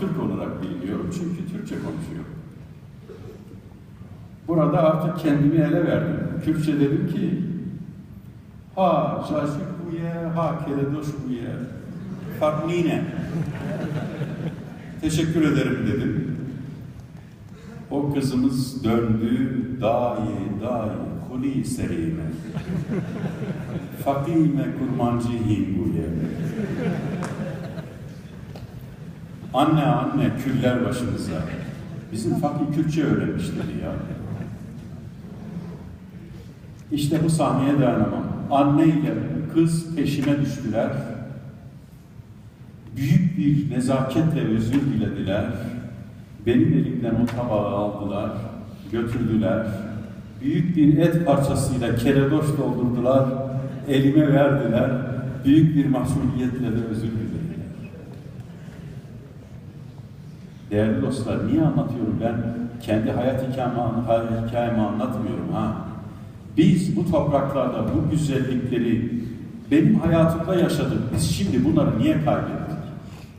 Türk olarak biliniyorum çünkü Türkçe konuşuyorum. Burada artık kendimi ele verdim. Kürtçe dedim ki ha şaşık bu yer, ha keledoş bu yer. Fatmine. Teşekkür ederim dedim. O kızımız döndü dahi dahi kuli serime. Fakime kurmancı hinguye. Anne anne küller başımıza. Bizim fakir Kürtçe öğrenmiş dedi ya. İşte bu sahneye dayanamam. Anne ile kız peşime düştüler. Büyük bir nezaketle özür dilediler. Benim elimden o tabağı aldılar, götürdüler. Büyük bir et parçasıyla keredoş doldurdular, elime verdiler. Büyük bir mahcubiyetle de özür dilediler. Değerli dostlar, niye anlatıyorum ben? Kendi hayat hikayemi, hikayemi anlatmıyorum ha. Biz bu topraklarda bu güzellikleri benim hayatımda yaşadık. Biz şimdi bunları niye kaybettik?